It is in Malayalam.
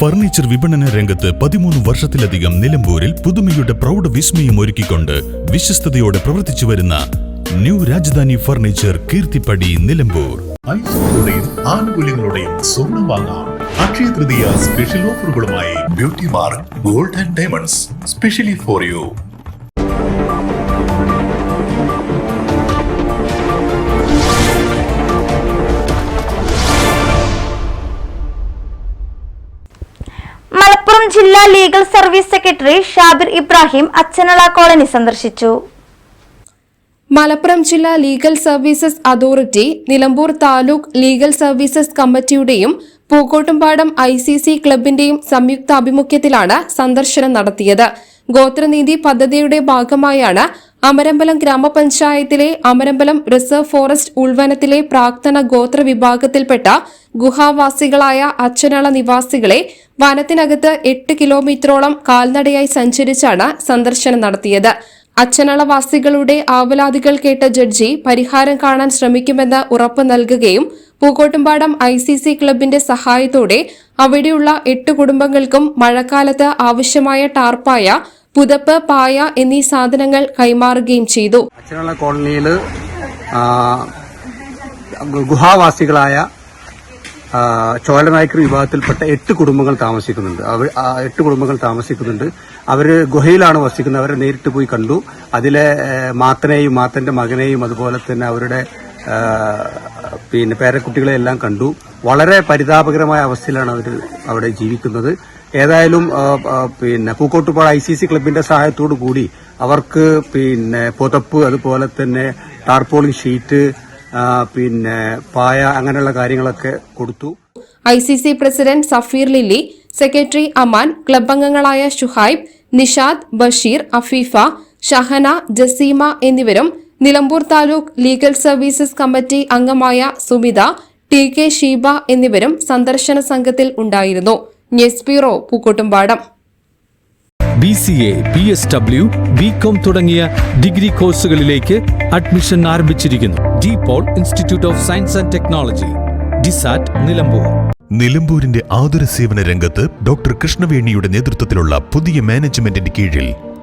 ഫർണിച്ചർ വിപണന രംഗത്ത് പതിമൂന്ന് വർഷത്തിലധികം നിലമ്പൂരിൽ പുതുമയുടെ പ്രൗഢ വിസ്മയം ഒരുക്കിക്കൊണ്ട് വിശ്വസ്തയോടെ പ്രവർത്തിച്ചു വരുന്ന ന്യൂ രാജധാനി ഫർണിച്ചർ കീർത്തിപ്പടി നിലമ്പൂർ. ആനുകൂല്യങ്ങളുടെയും സ്വർണം വാങ്ങാം. Akshaya Tritiya special ഓഫറുകളുമായി beauty mark gold and diamonds specially for you ജില്ലാ legal service secretary Shabir Ibrahim Achanala colony സന്ദർശിച്ചു. മലപ്പുറം ജില്ലാ legal services authority Nilambur taluk legal services കമ്മിറ്റിയുടെയും Pookkottumpadam I C C ക്ലബിന്റെയും സംയുക്താഭിമുഖ്യത്തിലാണ് സന്ദർശനം നടത്തിയത്. ഗോത്രനീതി പദ്ധതിയുടെ ഭാഗമായാണ് അമരമ്പലം ഗ്രാമപഞ്ചായത്തിലെ അമരമ്പലം റിസർവ് ഫോറസ്റ്റ് ഉൾവനത്തിലെ പ്രാക്തന ഗോത്ര വിഭാഗത്തിൽപ്പെട്ട ഗുഹാവാസികളായ അച്ഛനള നിവാസികളെ വനത്തിനകത്ത് എട്ട് കിലോമീറ്ററോളം കാൽനടയായി സഞ്ചരിച്ചാണ് സന്ദർശനം നടത്തിയത്. അച്ഛനളവാസികളുടെ ആവലാതികൾ കേട്ട ജഡ്ജി പരിഹാരം കാണാൻ ശ്രമിക്കുമെന്ന് ഉറപ്പ് നൽകുകയും പൂക്കോട്ടുംപാടം ഐ സി സി ക്ലബിന്റെ സഹായത്തോടെ അവിടെയുള്ള എട്ട് കുടുംബങ്ങൾക്കും മഴക്കാലത്ത് ആവശ്യമായ ടാർപ്പായ പുതപ്പ് പായ എന്നീ സാധനങ്ങൾ കൈമാറുകയും ചെയ്തു. അച്ഛനുള്ള കോളനിയിൽ ഗുഹാവാസികളായ ചോലനായ്ക്കർ വിഭാഗത്തിൽപ്പെട്ട എട്ട് കുടുംബങ്ങൾ താമസിക്കുന്നുണ്ട്. അവർ എട്ട് കുടുംബങ്ങൾ താമസിക്കുന്നുണ്ട്. അവർ ഗുഹയിലാണ് വസിക്കുന്നത്. അവരെ നേരിട്ട് പോയി കണ്ടു. അതിലെ മാത്തനെയും മാത്തന്റെ മകനെയും അതുപോലെ തന്നെ അവരുടെ പിന്നെ പേരക്കുട്ടികളെ എല്ലാം കണ്ടു. വളരെ പരിതാപകരമായ അവസ്ഥയിലാണ് അവർ അവിടെ ജീവിക്കുന്നത്. ഏതായാലും പിന്നെ പൂക്കോട്ടുപാട് ഐ സി സി ക്ലബിന്റെ സഹായത്തോടു കൂടി അവർക്ക് പിന്നെ പുതപ്പ് അതുപോലെ തന്നെ ടാർപോളിംഗ് ഷീറ്റ് പിന്നെ പായ അങ്ങനെയുള്ള കാര്യങ്ങളൊക്കെ കൊടുത്തു. I C C president Safeer Lilly secretary Aman club അംഗങ്ങളായ ഷുഹൈബ് നിഷാദ് ബഷീർ അഫീഫ ഷഹന ജസീമ എന്നിവരും Nilambur taluk legal services committee അംഗമായ സുമിത ടി കെ ഷീബ എന്നിവരും സന്ദർശന സംഘത്തിൽ ഉണ്ടായിരുന്നു. News bureau Pookkottumpadam. B C A B S W B com തുടങ്ങിയ ഡിഗ്രി കോഴ്സുകളിലേക്ക് അഡ്മിഷൻ ആരംഭിച്ചിരിക്കുന്നു. De Paul institute of science and technology DiSAT Nilambur. നിലമ്പൂരിന്റെ ആതുര സേവന രംഗത്ത് ഡോക്ടർ കൃഷ്ണവേണിയുടെ നേതൃത്വത്തിലുള്ള പുതിയ മാനേജ്മെന്റിന്റെ കീഴിൽ